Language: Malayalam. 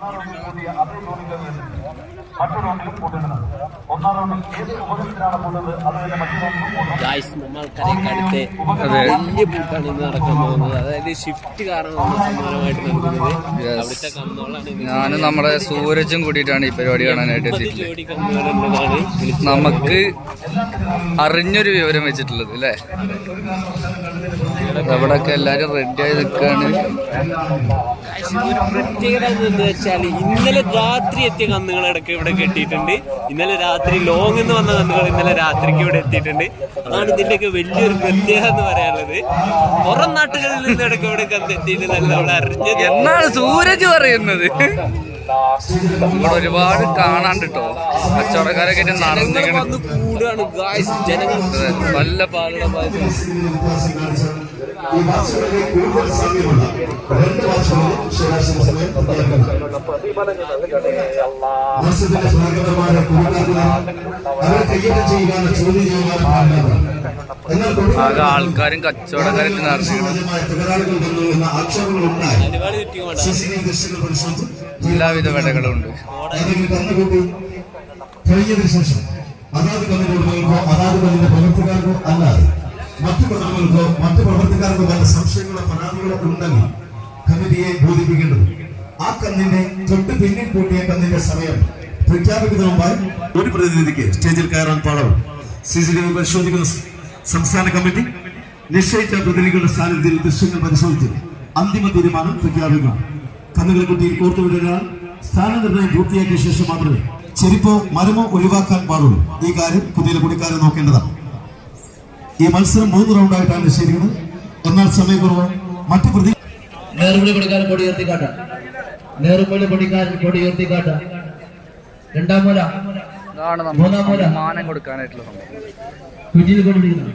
അടുത്ത് വലിയ ബൂട്ടാണ് ഇന്ന് നടക്കാൻ പോകുന്നത്. അതായത് ഷിഫ്റ്റ് കാരണം നമ്മൾ സമ്മാനമായിട്ട് നൽകുന്നത് അവിടുത്തെ കന്നുകളാണ് ഞാനും നമ്മുടെ സൂരജും കൂടിയിട്ടാണ് ഈ പരിപാടി കാണാനായിട്ട് എത്തിയിട്ടുള്ളത്. നമുക്ക് അറിഞ്ഞൊരു വിവരം വെച്ചിട്ടുള്ളത് അല്ലേ? അവിടെയൊക്കെ എല്ലാരും റെഡി ആയി നിൽക്കുകയാണ് പ്രത്യേകത എന്ന് വെച്ചാൽ ഇന്നലെ രാത്രി എത്തിയ കന്നുകളടക്കം ഇവിടെ കെട്ടിയിട്ടുണ്ട്. ഇന്നലെ രാത്രി ലോങ് എന്ന് വന്ന കന്നുകൾ ഇന്നലെ രാത്രിക്ക് ഇവിടെ എത്തിയിട്ടുണ്ട്. അതാണ് ഇതിന്റെയൊക്കെ വലിയൊരു പ്രത്യേകത എന്ന് പറയാനുള്ളത്. പുറം നാട്ടുകളിൽ നിന്നടക്കം ഇവിടെ കന്ന് എത്തിയിട്ടുണ്ടല്ലോ അവിടെ അറിഞ്ഞത്. എന്നാണ് സൂരജ് പറയുന്നത്. ഇവിടെ ഒരുപാട് കാണാണ്ട് കേട്ടോ കച്ചവടക്കാരൊക്കെ നടന്നിങ്ങനെ കൂടുകയാണ് ഗായ്സ് ജനങ്ങൾ നല്ല പാലുള്ള ഈ വാച്ചുകളിൽ കൂടുതൽ സാമ്യമുള്ള രണ്ട് വാസികളും ശരാശരി സമയം മത്സ്യത്തിന്റെ ഭാഗപരമായ കൂടാതെ അവരെ കൈകാര്യം ചെയ്യുവാനും ചോദ്യം ചെയ്യുക ആൾക്കാരും കച്ചവടക്കാരും തകരാറുകൾ വന്നു എന്ന ആക്ഷേപങ്ങൾ ഉണ്ടായി. എല്ലാവിധ വിടകളും ഉണ്ട് കന്നുകൂട്ടി കഴിഞ്ഞതിന് ശേഷം അതാത് കന്നുകൂട്ടുകൾക്കോ അതാത് കന്നിന്റെ പ്രവർത്തകർക്കോ അല്ലാതെ മറ്റു കന്നുകൾക്കോ മറ്റു പ്രവർത്തകർക്കോ വല്ല സംശയങ്ങളോ പരാതികളോ ഉണ്ടെങ്കിൽ കമ്മിറ്റിയെ ബോധിപ്പിക്കേണ്ടത് ആ കന്നിന്റെ തൊട്ട് പിന്നിൽ കൂട്ടിയ കന്നിന്റെ സമയം പ്രഖ്യാപിക്കുന്ന ഒരു പ്രതിനിധിക്ക് സ്റ്റേജിൽ കയറാൻ പാടും സി സി ടി വി പരിശോധിക്കുന്ന സംസ്ഥാന കമ്മിറ്റി നിശ്ചയിച്ച പ്രതിനിധികളുടെ സാന്നിധ്യത്തിൽ ദൃശ്യങ്ങൾ പരിശോധിച്ച് അന്തിമ തീരുമാനം പ്രഖ്യാപിക്കണം. കന്നുകളെ കുട്ടിയിൽ കോർത്തുവിടാൻ സ്ഥാനനിർണയം പൂർത്തിയാക്കിയ ശേഷം മാത്രമേ ചെരുപ്പോ മരമോ ഒഴിവാക്കാൻ പാടുള്ളൂ. ഈ കാര്യം പുതിയ കുടിക്കാരെ നോക്കേണ്ടതാണ്. ഈ മത്സരം മൂന്ന് റൗണ്ടായിട്ടാണ് നിശ്ചയിക്കുന്നത് എന്നാൽ സമയക്കുറവ് മറ്റു പ്രതി നേർമുടി പണിക്കാരൻ കൊടി കാട്ട. നേർമുടി പണിക്കാരൻ കൊടി കാട്ട. രണ്ടാം മൂല. മൂന്നാം മൂല. മാനം കൊടുക്കാനായിട്ടുള്ള സംഭവം. കുറ്റിയിൽ കൊണ്ടിരിക്കുന്നു.